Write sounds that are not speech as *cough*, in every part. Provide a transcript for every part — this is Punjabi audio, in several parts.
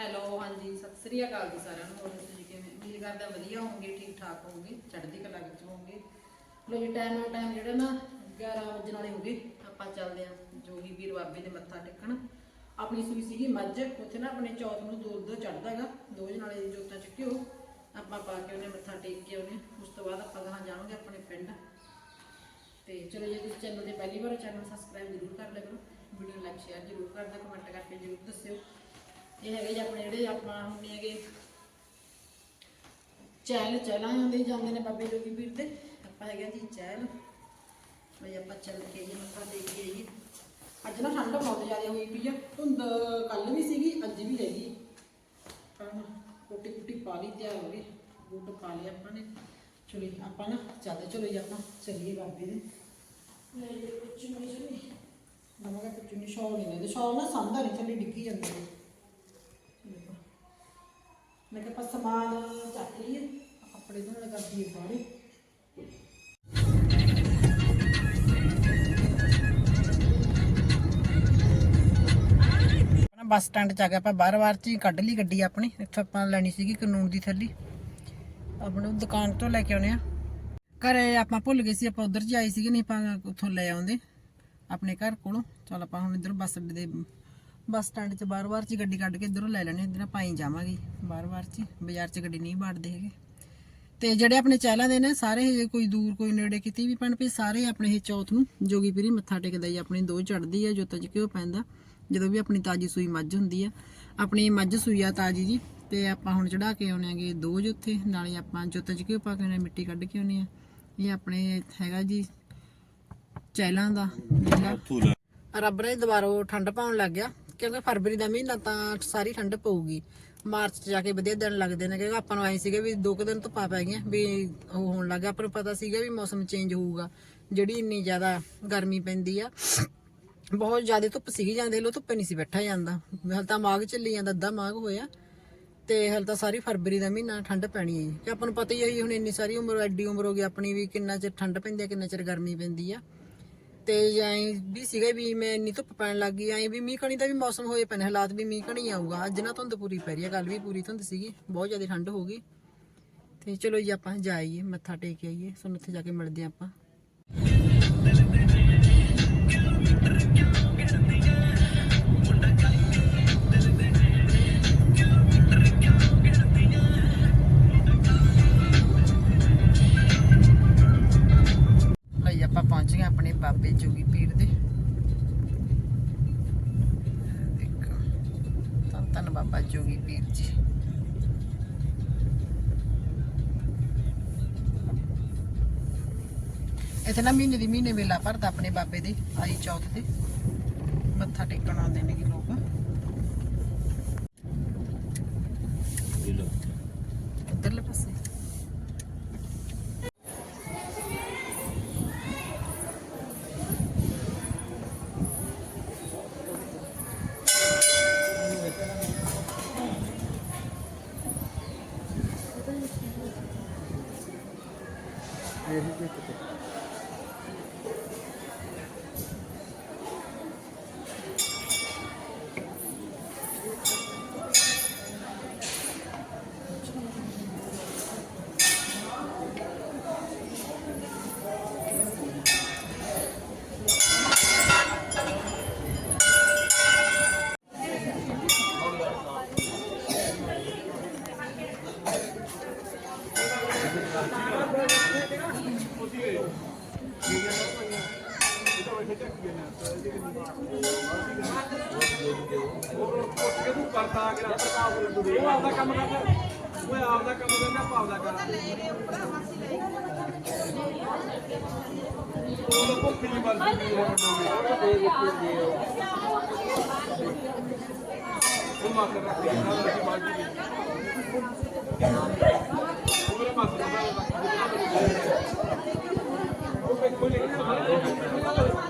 ਹੈਲੋ ਹਾਂਜੀ, ਸਤਿ ਸ੍ਰੀ ਅਕਾਲ ਜੀ ਸਾਰਿਆਂ ਨੂੰ। ਹੋਰ ਤੁਸੀਂ ਕਿਵੇਂ? ਉਮੀਦ ਕਰਦਾ ਵਧੀਆ ਹੋਵੋਗੇ ਠੀਕ ਠਾਕ ਹੋਵੋਗੇ, ਚੜ੍ਹਦੀ ਕਲਾ ਵਿੱਚ ਹੋਵੋਗੇ। ਲੋ ਜੀ ਟਾਈਮ ਨਾਲ ਟਾਈਮ ਜਿਹੜਾ ਨਾ 11 ਵਜੇ ਨਾਲੇ ਹੋ ਗਏ ਆਪਾਂ ਚੱਲਦੇ ਆਂ ਜੋਗੀ ਵੀਰ ਬਾਬੇ ਦੇ ਮੱਥਾ ਟੇਕਣ। ਆਪਣੀ ਸੂਈ ਸੀਗੀ ਮੱਝ। ਉੱਥੇ ਨਾ ਆਪਣੇ ਚੌਥ ਨੂੰ ਦੁੱਧ ਚੜਦਾਗਾ ਦੋ ਵਜੇ ਨਾਲੇ ਜੋਤਾਂ ਚੱਕਿਓ ਆਪਾਂ ਪਾ ਕੇ ਉਹਨੇ ਮੱਥਾ ਟੇਕ ਕੇ ਉਹਨੇ ਉਸ ਤੋਂ ਬਾਅਦ ਆਪਾਂ ਗਾਹਾਂ ਜਾਵਾਂਗੇ ਆਪਣੇ ਪਿੰਡ। ਤੇ ਚਲੋ ਜੇ, ਤੁਸੀਂ ਚੈਨਲ ਤੇ ਪਹਿਲੀ ਵਾਰ ਚੈਨਲ ਸਬਸਕ੍ਰਾਈਬ ਜ਼ਰੂਰ ਕਰ ਲਿਆ ਕਰੋ। ਵੀਡੀਓ ਲਾਈਕ ਸ਼ੇਅਰ ਜ਼ਰੂਰ ਕਰ ਦਿਓ ਕਮੈਂਟ ਕਰਕੇ ਜ਼ਰੂਰ ਦੱਸਿਓ। ਇਹ ਹੈਗੇ ਜੀ ਆਪਣੇ ਜਿਹੜੇ ਆਪਾਂ ਹੁੰਦੇ ਹੈਗੇ ਚੈਲ ਚਲਾਂ ਹੁੰਦੇ ਜਾਂਦੇ ਨੇ ਬਾਬੇ ਜੋਗੀ ਵੀਰ ਦੇ। ਆਪਾਂ ਹੈਗੇ ਜੀ ਚੈਲ ਬਈ ਆਪਾਂ ਚੱਲ ਕੇ ਜੀ ਮੱਥਾ ਟੇਕ ਕੇ ਆਈਏ। ਅੱਜ ਨਾ ਠੰਡ ਬਹੁਤ ਜ਼ਿਆਦਾ ਹੋਈ ਪਈ ਆ। ਧੁੰਦ ਕੱਲ ਵੀ ਸੀਗੀ ਅੱਜ ਵੀ ਹੈਗੀ। ਹਾਂ ਕੋਟੀ ਕੁੱਟੀ ਪਾ ਲਈ ਤਿਆਰ ਹੋ ਗਏ। ਬੂਟ ਪਾ ਲਿਆ ਆਪਾਂ ਨੇ। ਚਲੋ ਆਪਾਂ ਨਾ ਚੱਲਦੇ ਚਲੋ ਜੀ ਆਪਾਂ ਚੱਲੀਏ ਬਾਬੇ ਦੇ। ਜੇ ਕੁਝ ਨਹੀਂ ਚਲੀ ਨਵਾਂ ਕੁਝ ਨਹੀਂ ਸ਼ੌਲ ਨਹੀਂ ਲੈਂਦੇ ਸ਼ੌਲ ਨਾ ਨਹੀਂ ਥੱਲੇ ਡਿੱਗੀ ਜਾਂਦੇ ਨੇ। ਮੈਂ ਕਿਹਾ ਆਪਾਂ ਸਮਾਨ ਚੱਕ ਲਈਏ ਕੱਪੜੇ ਧੋਣ ਲੱਗਾ ਦੀ ਸਾਰੇ ਬੱਸ ਸਟੈਂਡ ਚ ਆ ਗਿਆ, ਆਪਾਂ ਬਾਰ ਬਾਰ ਚ ਹੀ ਕੱਢ ਲਈ ਗੱਡੀ ਆਪਣੀ। ਇੱਥੋਂ ਆਪਾਂ ਲੈਣੀ ਸੀਗੀ ਕਾਨੂੰਨ ਦੀ ਥੱਲੀ। ਆਪਣੇ ਦੁਕਾਨ ਤੋਂ ਲੈ ਕੇ ਆਉਣੇ ਆ। ਘਰੇ ਆਪਾਂ ਭੁੱਲ ਗਏ ਸੀ, ਆਪਾਂ ਉਧਰ ਜੀ ਆਏ ਸੀਗੇ, ਨਹੀਂ ਆਪਾਂ ਉੱਥੋਂ ਲੈ ਆਉਂਦੇ। ਆਪਣੇ ਘਰ ਕੋਲੋਂ। ਚਲ ਆਪਾਂ ਹੁਣ ਇਧਰ ਬੱਸ ਅੱਡੇ ਦੇ ਬੱਸ ਸਟੈਂਡ 'ਚ ਬਾਰ-ਬਾਰ 'ਚ ਹੀ ਗੱਡੀ ਕੱਢ ਕੇ ਇਧਰੋਂ ਲੈ ਲੈਣੇ ਇਧਰ ਆਪਾਂ ਹੀ ਜਾਵਾਂਗੇ ਬਾਰ-ਬਾਰ 'ਚ ਹੀ। ਬਾਜ਼ਾਰ 'ਚ ਗੱਡੀ ਨਹੀਂ ਬਾੜਦੇ ਹੈਗੇ। ਤੇ ਜਿਹੜੇ ਆਪਣੇ ਚਹਿਲਾਂ ਦੇ ਨੇ ਸਾਰੇ ਕੋਈ ਦੂਰ ਕੋਈ ਨੇੜੇ ਕਿਤੇ ਵੀ ਪੈਣ ਪਏ ਸਾਰੇ ਆਪਣੇ ਇਹ ਚੌਥ ਨੂੰ ਜੋਗੀ ਪੀਰੀ ਮੱਥਾ ਟੇਕਦਾ ਜੀ ਆਪਣੀ ਦੋ ਚੜਦੀ ਆ ਜੋਤਾਂ 'ਚ ਘਿਓ ਪੈਂਦਾ ਜਦੋਂ ਵੀ ਆਪਣੀ ਤਾਜੀ ਸੂਈ ਮੱਝ ਹੁੰਦੀ ਆ। ਆਪਣੀ ਮੱਝ ਸੂਈ ਆ ਤਾਜੀ ਜੀ ਤੇ ਆਪਾਂ ਹੁਣ ਚੜਾ ਕੇ ਆਉਣੇ ਆਗੇ ਦੋ ਜੋਥੇ ਨਾਲੇ ਆਪਾਂ ਜੋਤਾਂ 'ਚ ਘਿਓ ਪਾ ਕੇ ਆਉਣੇ ਮਿੱਟੀ ਕੱਢ ਕੇ ਆਉਣੇ ਆ। ਇਹ ਆਪਣੇ ਹੈਗਾ ਜੀ ਚਹਿਲਾਂ ਦਾ ਰੱਬ ਨੇ ਦੁਬਾਰਾ ਠੰਡ ਪਾਉਣ ਲੱਗ ਗਿਆ ਕਿਉਂਕਿ ਫਰਵਰੀ ਦਾ ਮਹੀਨਾ ਤਾਂ ਸਾਰੀ ਠੰਡ ਪਊਗੀ। ਮਾਰਚ ਚ ਜਾ ਕੇ ਵਧੀਆ ਦਿਨ ਲੱਗਦੇ ਨੇ, ਕਿਉਂਕਿ ਆਪਾਂ ਨੂੰ ਆਏ ਸੀਗੇ ਵੀ ਦੋ ਕੁ ਦਿਨ ਧੁੱਪਾਂ ਪੈ ਗਈਆਂ, ਵੀ ਉਹ ਹੋਣ ਲੱਗਾ ਆਪਾਂ ਨੂੰ ਪਤਾ ਸੀਗਾ ਵੀ ਮੌਸਮ ਚੇਂਜ ਹੋਊਗਾ, ਜਿਹੜੀ ਇੰਨੀ ਜ਼ਿਆਦਾ ਗਰਮੀ ਪੈਂਦੀ ਆ। ਬਹੁਤ ਜ਼ਿਆਦਾ ਧੁੱਪ ਸੀਗੀ ਜਾਂਦੇ ਲੋ ਧੁੱਪੇ ਨਹੀਂ ਸੀ ਬੈਠਾ ਜਾਂਦਾ। ਹਾਲ ਤਾਂ ਮਾਘ ਚੱਲੀ ਜਾਂਦਾ, ਅੱਧਾ ਮਾਘ ਹੋਇਆ। ਤੇ ਹਾਲ ਤਾਂ ਸਾਰੀ ਫਰਵਰੀ ਦਾ ਮਹੀਨਾ ਠੰਡ ਪੈਣੀ ਹੈ ਜੀ। ਕਿ ਆਪਾਂ ਨੂੰ ਪਤਾ ਹੀ ਹੈ ਹੁਣ ਇੰਨੀ ਸਾਰੀ ਉਮਰ, ਐਡੀ ਉਮਰ ਹੋ ਗਈ ਆਪਣੀ, ਵੀ ਕਿੰਨਾ ਚਿਰ ਠੰਡ ਪੈਂਦੀ ਹੈ ਕਿੰਨਾ ਚਿਰ ਗਰਮੀ ਪੈਂਦੀ ਆ। ਤੇ ਐਂ ਵੀ ਸੀਗਾ ਵੀ ਮੈਂ ਇੰਨੀ ਧੁੱਪ ਪੈਣ ਲੱਗ ਗਈ, ਐਂ ਵੀ ਮੀਂਹ ਕਣੀ ਦਾ ਵੀ ਮੌਸਮ ਹੋਏ ਪਏ ਹਾਲਾਤ ਵੀ ਮੀਂਹ ਕਣੀ ਆਊਗਾ। ਅੱਜ ਨਾ ਧੁੰਦ ਪੂਰੀ ਪੈ ਰਹੀ ਹੈ ਕੱਲ ਵੀ ਪੂਰੀ ਧੁੰਦ ਸੀਗੀ, ਬਹੁਤ ਜ਼ਿਆਦਾ ਠੰਡ ਹੋ ਗਈ। ਤੇ ਚਲੋ ਜੀ ਆਪਾਂ ਜਾਈਏ, ਮੱਥਾ ਟੇਕ ਆਈਏ ਸਾਨੂੰ ਉੱਥੇ ਜਾ ਕੇ ਮਿਲਦੇ ਹਾਂ ਆਪਾਂ। ਇੱਥੇ ਨਾ ਮਹੀਨੇ ਦੀ ਮਹੀਨੇ ਵੇਲਾ ਭਰਦਾ ਆਪਣੇ ਬਾਬੇ ਦੇ ਆਈ ਚੌਥ ਤੇ। ਮੱਥਾ ਟੇਕਣ ਆਉਂਦੇ ਨੇ ਲੋਕ। ਇੱਧਰਲੇ ਪਾਸੇ। ਇਹਨੂੰ ਕਰਤਾ ਆ ਗਿਆ ਉਹ ਆਪਦਾ ਕੰਮ ਕਰਦਾ। ਉਹ ਆਪਦਾ ਕੰਮ ਕਰਦਾ ਆਪਾਂ ਆਪਦਾ ਕਰ। ਉਹ ਤਾਂ ਭੁੱਖੀ ਨਹੀਂ ਮਰਦੀ ਹੈ ਉਹ ਮਾਰ ਕੇ ਰੱਖ ਨਾ ਲੱਗੀ ਬਾਲਟੀ ਦੀ ਉਹ ਮੇਰੇ ਮਾਰ ਉਹ ਵੇਖੋ ਨਹੀਂ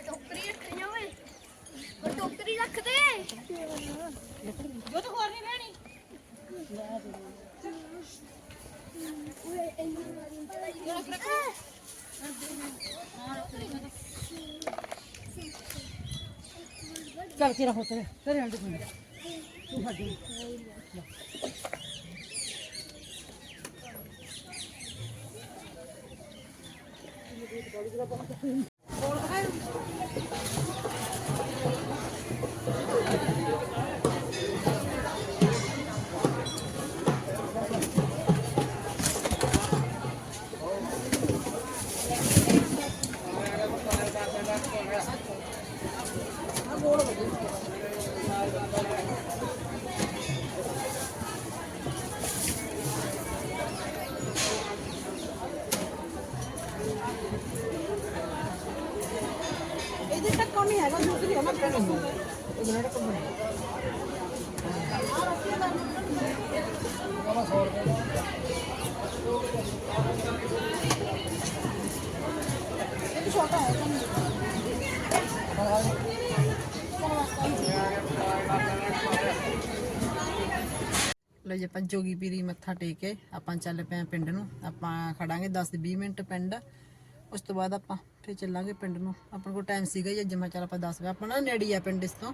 ਟੋਕਰੀ ਰੱਖਣੀ ਓਏ ਉਹ ਟੋਕਰੀ ਰੱਖ ਦੇ ਜੋ ਤਾਂ ਹੋਰ ਨਹੀਂ ਲੈਣੀ ਓਏ ਇੰਨੀ ਵਾਰੀ ਰੱਖ ਚੱਲ ਕੇ ਰਹੋ ਤੇ ਫਿਰ ਹੰਡ ਤੂੰ ਤੂੰ ਹੱਡੀ ਇਹਦੇ ਲੋ ਜੀ, ਆਪਾਂ ਜੋਗੀ ਪੀਰੀ ਮੱਥਾ ਟੇਕ ਕੇ ਆਪਾਂ ਚੱਲ ਪਏ ਪਿੰਡ ਨੂੰ। ਆਪਾਂ ਖੜਾਂਗੇ 10 20 ਮਿੰਟ ਪਿੰਡ। ਉਸ ਤੋਂ ਬਾਅਦ ਆਪਾਂ ਫਿਰ ਚੱਲਾਂਗੇ ਪਿੰਡ ਨੂੰ। ਆਪਣੇ ਕੋਲ ਟਾਈਮ ਸੀਗਾ ਜੀ ਅੱਜ। ਮੈਂ ਚੱਲ ਆਪਾਂ 10 ਵਜੇ ਆਪਾਂ ਨਾ ਨੇੜੇ ਆ ਪਿੰਡ ਇਸ ਤੋਂ।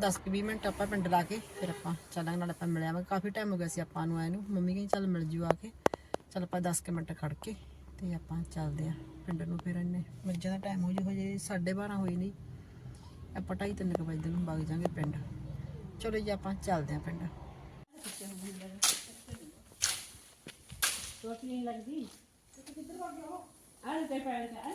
10 ਕੁ 20 ਮਿੰਟ ਆਪਾਂ ਪਿੰਡ ਲਾ ਕੇ ਫਿਰ ਆਪਾਂ ਚੱਲਾਂਗੇ, ਨਾਲ ਆਪਾਂ ਮਿਲਿਆ ਵਾ ਕਾਫੀ ਟਾਈਮ ਹੋ ਗਿਆ ਸੀ ਆਪਾਂ ਨੂੰ ਆਏ ਨੂੰ। ਮੰਮੀ ਕਹਿੰਦੀ, ਚੱਲ ਮਿਲ ਜੂ ਆ ਕੇ। ਚੱਲ ਆਪਾਂ 10 ਕੁ ਮਿੰਟ ਖੜ ਕੇ ਤੇ ਆਪਾਂ ਚੱਲਦੇ ਆ ਪਿੰਡ ਨੂੰ ਫਿਰ ਇੰਨੇ। ਮੱਝਾਂ ਦਾ ਟਾਈਮ ਹੋ ਜੂ, ਹੋ ਜੇ 12:30 ਹੋਈ ਨਹੀਂ। ਆਪਾਂ ਢਾਈ ਤਿੰਨ ਕੁ ਵਜੇ ਨੂੰ ਵਗ ਜਾਾਂਗੇ ਪਿੰਡ। ਚਲੋ ਜੀ, ਆਪਾਂ ਚੱਲਦੇ ਆ ਪਿੰਡ। ਰੋਟੀ ਨਹੀਂ ਲੱਗਦੀ। ਆਲੇ ਤੇ ਪੈਣ ਤੇ ਆਲੇ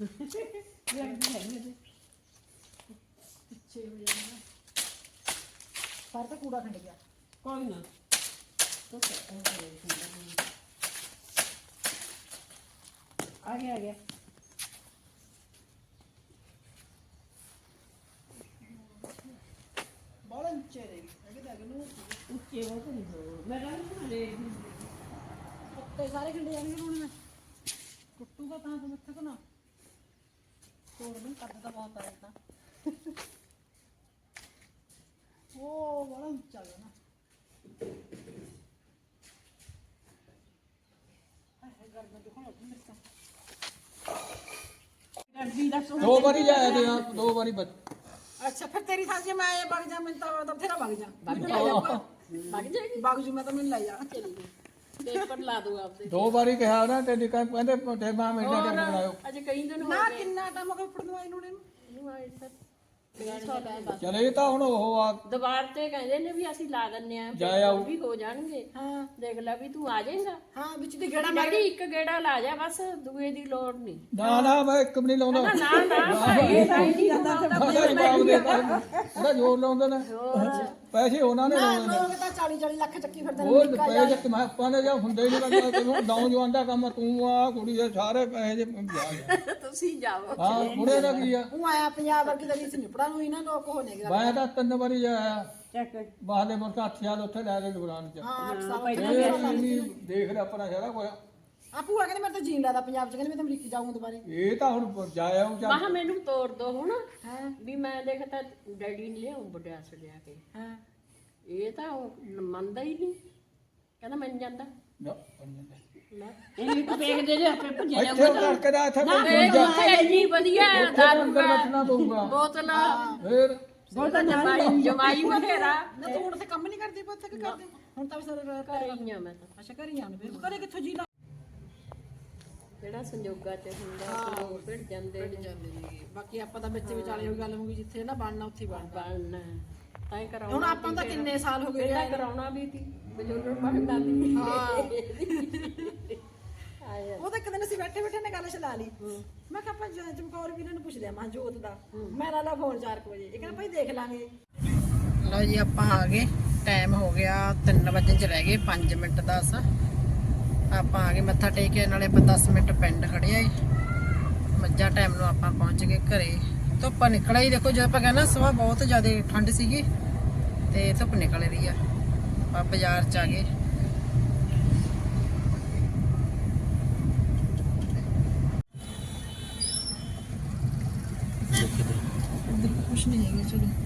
ਵੀ ਹੈ ਨਹੀਂ ਪਿੱਛੇ ਹੋ ਜਾਣਾ ਪਰ ਤਾਂ ਕੂੜਾ ਖੰਡ ਗਿਆ ਕੋਈ ਨਾ ਤੋ ਆ ਗਿਆ ਆ ਗਿਆ ਉੱਚੇ ਬਹੁਤ ਨਹੀਂ ਹੋ ਮੈਂ ਕਹਿੰਦਾ ਲੈ ਪੱਤੇ ਸਾਰੇ ਖੰਡੇ ਜਾਣਗੇ ਹੁਣ ਮੈਂ ਟੁੱਟੂਗਾ ਤਾਂ ਤੂੰ ਮੱਥਾ ਕਨਾ ਤੋੜ ਨੂੰ ਕੱਢ ਦਾ ਬਹੁਤ ਆਇਆ ਤਾਂ ਉਹ ਬੜਾ ਉੱਚਾ ਹੈ ਨਾ। ਦੋ ਵਾਰੀ ਜਾਇਆ ਤੇ ਆ, ਦੋ ਵਾਰੀ ਬੱਚ ਅੱਛਾ ਫਿਰ ਤੇਰੀ ਥਾਂ ਜੇ ਮੈਂ ਇਹ ਵਗ ਜਾ ਮੈਂ ਤਾਂ ਤਾਂ ਫੇਰਾ ਵਗ ਜਾ। ਵਗ ਜਾ ਵਗ ਜੂ ਮੈਂ ਤਾਂ ਮੈਨੂੰ ਲੈ ਜਾ। ਪੇਪਰ ਲਾ ਦੂੰ ਆਪਦੇ ਦੋ ਵਾਰੀ ਕਿਹਾ ਨਾ ਤੇ ਨਿਕਾ ਕਹਿੰਦੇ ਤੇ ਮਾਂ ਮੇਰੇ ਨਾਲ ਬਣਾਇਓ ਅਜੇ ਕਈ ਦਿਨ ਹੋ ਨਾ ਕਿੰਨਾ ਟਾਈਮ ਹੋ ਗਿਆ ਉੱਪਰ ਦਵਾਈ ਨੂੰ ਇਹਨੂੰ ਨੂੰ ਆਏ ਸਰ ਚਲੇ ਤਾਂ ਹੁਣ ਉਹ ਆ ਤੇ ਕਹਿੰਦੇ ਨੇ ਵੀ ਅਸੀਂ ਲਾ ਦਿੰਨੇ ਆ ਜਾ ਆਓ। ਵੀ ਹੋ ਜਾਣਗੇ ਹਾਂ ਦੇਖ ਲੈ ਵੀ ਤੂੰ ਆ ਜਾਏਗਾ ਹਾਂ ਵਿੱਚ ਦੀ ਗੇੜਾ ਮੈਂ ਇੱਕ ਗੇੜਾ ਲਾ ਜਾ ਬਸ ਦੂਏ ਦੀ ਲੋੜ ਨਹੀਂ ਨਾ ਨਾ ਮੈਂ ਇੱਕ ਵੀ ਨਹੀਂ ਲਾਉਂਦਾ ਨਾ ਨਾ ਭਾਈ ਭਾਈ ਨਹੀਂ ਜਵਾਬ ਦੇਤਾ ਉਹਦਾ ਜ਼ੋਰ ਲਾਉਂਦੇ ਨੇ ਪੈਸੇ ਉਹਨਾਂ ਨੇ ਲਾਉਣੇ ਲੋਕ ਤਾਂ 40 40 ਲੱਖ ਚੱਕੀ ਫਿਰਦੇ ਨੇ ਉਹ ਪੈਸੇ ਕਿ ਮੈਂ ਆਪਾਂ ਨੇ ਜਾਂ ਹੁੰਦੇ ਨਹੀਂ ਬੰਦਾ ਤੈਨੂੰ ਨੌਜਵਾਨ ਦਾ ਕੰਮ ਤੂੰ ਆ ਕੁੜੀ ਦੇ ਸਾਰੇ ਪੈਸੇ ਜੇ ਜਾ *laughs* ਤੁਸੀਂ ਜਾਓ ਹਾਂ ਬੁੜੇ ਦਾ ਕੀ ਆ? ਉਹ ਆਇਆ ਪੰਜਾਬ ਵਰਗੀ ਦਾ ਰੀਸ ਨਿਪੜਾ ਨੂੰ ਇਹਨਾਂ ਲੋਕ ਹੋਣੇ ਗਾ ਮੈਂ ਤਾਂ ਤਿੰਨ ਵਾਰੀ ਜਾਇਆ ਬਾਹਲੇ ਮੁਰਕਾ ਹੱਥਿਆ ਉੱਥੇ ਲੈ ਕੇ ਦੁਕਾਨ ਚ। ਹਾਂ ਅੱਠ ਸਾਲ ਇਹ ਨਹੀਂ ਦੇਖ ਲੈ ਆਪਣਾ ਸਾਰਾ ਕੁਝ ਆਪੂ ਆ ਕਹਿੰਦੇ ਮੈਂ ਤਾਂ ਜੀਣ ਲਾਦਾ ਪੰਜਾਬ ਚ ਕਹਿੰਦੇ ਮੈਂ ਤਾਂ ਅਮਰੀਕਾ ਜਾਊਂਗਾ ਦੁਬਾਰੇ। ਇਹ ਤਾਂ ਹੁਣ ਜਾਇਆ ਉਹ ਚੱਲ ਮਹਾ ਮੈਨੂੰ ਤੋੜ ਦੋ ਹੁਣ। ਹਾਂ। ਵੀ ਮੈਂ ਦੇਖਤਾ ਡੈਡੀ ਨੇ ਲਿਆਉਂ ਵੱਡਿਆ ਲਿਆ ਕੇ। ਹਾਂ। ਇਹ ਤਾਂ ਉਹ ਮੰਨਦਾ ਹੀ ਨਹੀਂ। ਕਹਿੰਦਾ ਮੰਨ ਜਾਂਦਾ। ਨਾ, ਲੈ ਇਹ ਇੱਕ ਆਪੇ ਭੱਜੇ ਇੱਥੇ ਉਹ ਕਰਕੇ ਦਾ ਇੱਥੇ ਕੋਈ ਇਹ ਕਿੱਥੇ ਇੰਨੀ ਵਧੀਆ ਦਾਰੂ ਅੰਦਰ ਬਚਣਾ ਪਊਗਾ। ਬੋਤਲ। ਫੇਰ? ਜਮਾਈ ਜਮਾਈ ਬਥੇਰਾ ਨਾ ਤੂੰ ਹੁਣ ਤੇ ਕੰਮ ਨਹੀਂ ਕਰਦੀ ਪੁੱਤ ਕਿ ਕਰਦੀ? ਹੁਣ ਤਾਂ ਸਾਰੇ ਘਰੇ ਹੀ ਆ ਮੈਂ ਤਾਂ। ਅੱਛਾ ਕਰੀ ਜਾਣ ਫਿਰ। ਕਰੇ ਕਿੱਥੋਂ ਜੀ ਲਾ ਜਿਹੜਾ ਸੰਜੋਗਾ ਚ ਹੁੰਦਾ ਉਹ ਭਿੜ ਜਾਂਦੇ ਨੇ। ਜਾਂਦੇ ਨੇ। ਬਾਕੀ ਆਪਾਂ ਤਾਂ ਵਿੱਚ ਵਿਚਾਲੇ ਉਹ ਗੱਲ ਹੋ ਗਈ ਜਿੱਥੇ ਨਾ ਬਣਨਾ ਉੱਥੇ ਹੀ ਬਣਦਾ ਬਣਨਾ। ਤਾਂ ਹੀ ਕਰਾਉਣਾ ਹੁਣ ਆਪਾਂ ਤਾਂ ਕਿੰਨੇ ਸਾਲ ਹੋ ਗਏ ਕਿਹੜਾ ਕਰਾਉਣਾ ਵੀ ਸੀ ਬਜੁਰਗ ਬਣਦਾ ਸੀ ਆਇਆ ਉਹ ਤਾਂ ਇੱਕ ਦਿਨ ਅਸੀਂ ਬੈਠੇ ਬੈਠੇ ਨੇ ਗੱਲ ਚਲਾ ਲਈ। ਮੈਂ ਕਿਹਾ ਆਪਾਂ ਜ- ਚਮਕੌਰ ਵੀਰਾਂ ਨੂੰ ਪੁੱਛ ਲਿਆ ਮਾਂ ਜੋਤ ਦਾ। ਮੈਂ ਲਾ ਲਾ ਫੋਨ 4 ਵਜੇ। ਇਹ ਕਹਿੰਦਾ ਭਾਈ ਦੇਖ ਲਾਂਗੇ। ਲਓ ਜੀ ਆਪਾਂ ਆ ਗਏ। ਟਾਈਮ ਹੋ ਗਿਆ 3 ਵਜੇ ਚ ਰਹਿ ਗਏ 5 ਮਿੰਟ 10 ਆਪਾਂ ਆ ਗਏ ਮੱਥਾ ਟੇਕਿਆ ਨਾਲੇ ਆਪਾਂ 10 ਮਿੰਟ ਪਿੰਡ ਖੜਿਆ ਏ ਮੱਝਾਂ ਟਾਈਮ ਨੂੰ ਆਪਾਂ ਪਹੁੰਚ ਗਏ ਘਰੇ। ਧੁੱਪ ਨਿਕਲਿਆ ਹੀ ਦੇਖੋ ਜਦ ਆਪਾਂ ਕਹਿੰਦਾ ਸਵੇਰ ਬਹੁਤ ਜ਼ਿਆਦਾ ਠੰਡ ਸੀਗੀ ਤੇ ਧੁੱਪ ਨਿਕਲ ਰਹੀ ਆ। ਆਪਾਂ ਬਾਜ਼ਾਰ ਚ ਆ ਗਏ। ਕੁਛ ਨਹੀਂ ਹੈਗਾ ਚਲੋ।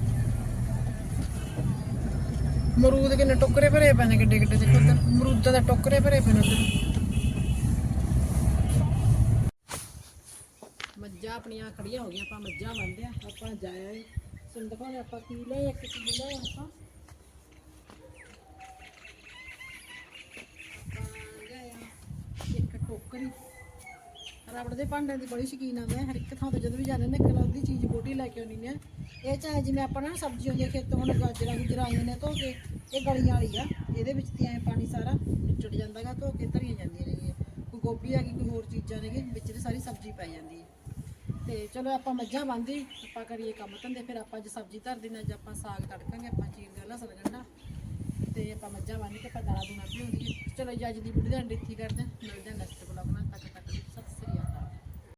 ਮਰੂਦ ਕਿੰਨੇ ਟੋਕਰੇ ਭਰੇ ਪਏ ਨੇ ਕਿੱਡੇ ਕਿੱਡੇ ਦੇਖੋ ਤੇ ਮਰੂਦਾਂ ਦੇ ਟੋਕਰੇ ਭਰੇ ਪਏ ਨੇ ਉੱਧਰ। ਮੱਝਾਂ ਆਪਣੀਆਂ ਖੜੀਆਂ ਹੋ ਗਈਆਂ, ਆਪਾਂ ਮੱਝਾਂ ਬੰਨਦੇ ਆ ਆਪਾਂ ਜਾਇਆ ਏ। ਸੰਦਕਾਂ ਨੇ ਆਪਾਂ ਕੀ ਲਏ ਇੱਕ ਚੀਜ਼ ਲਏ ਆਪਾਂ। ਇੱਕ ਟੋਕਰੀ। ਰਬੜ ਦੇ ਭਾਂਡਿਆਂ ਦੀ ਬੜੀ ਸ਼ੌਕੀਨ ਆ ਮੈਂ, ਹਰ ਇੱਕ ਥਾਂ ਤੇ ਜਦੋਂ ਵੀ ਜਾਂਦੇ ਨੇ, ਇੱਕ ਉਹਦੀ ਚੀਜ਼, ਬੋਟੀ ਲੈ ਕੇ ਆਉਣੀ ਨੇ ਇਹ ਚਾਹੇ ਜਿਵੇਂ ਆਪਾਂ ਨਾ ਸਬਜ਼ੀ ਹੁੰਦੀ ਖੇਤੋਂ ਹੁਣ ਗਾਜਰਾਂ ਗੁਜਰਾਂ ਆਈਆਂ ਨੇ ਧੋ ਕੇ, ਇਹ ਗਲੀਆਂ ਵਾਲੀ ਆ, ਇਹਦੇ ਵਿੱਚ ਤੇ ਐ ਪਾਣੀ ਸਾਰਾ ਨਿਚੜ ਜਾਂਦਾਗਾ ਧੋ ਕੇ ਧਰੀਆਂ ਜਾਂਦੀਆਂ ਨੇ ਕੋਈ ਗੋਭੀ ਆ ਕੋਈ ਹੋਰ ਚੀਜ਼ਾਂ ਨੇ ਵਿੱਚ ਤੇ ਸਾਰੀ ਸਬਜ਼ੀ ਪੈ ਜਾਂਦੀ ਹੈ ਤੇ ਚਲੋ ਆਪਾਂ ਮੱਝਾਂ ਬੰਦੀ ਆਪਾਂ ਕਰੀਏ ਕੰਮ ਧੰਦੇ, ਫਿਰ ਆਪਾਂ ਅੱਜ ਸਬਜ਼ੀ ਧਰ ਦੇਣਾ ਅੱਜ ਆਪਾਂ ਸਾਗ ਤੜਕਾਂਗੇ, ਆਪਾਂ ਚੀਰ ਦਾ ਲਸਣ ਗੰਢਾ। ਤੇ ਆਪਾਂ ਮੱਝਾਂ ਬੰਨ ਕੇ ਆਪਾਂ ਦਾਲਾਂ ਦੂਣਾ ਵੀ ਹੁੰਦੀ ਹੈ। ਚਲੋ ਜੀ, ਅੱਜ ਦੀ ਵੀਡੀਓ ਦਾ ਐਂਡ ਇੱਥੇ ਕਰਦੇ ਹਾਂ। ਮਿਲਦੇ ਹਾਂ ਨੈਕਸਟ ਬਲੌਗ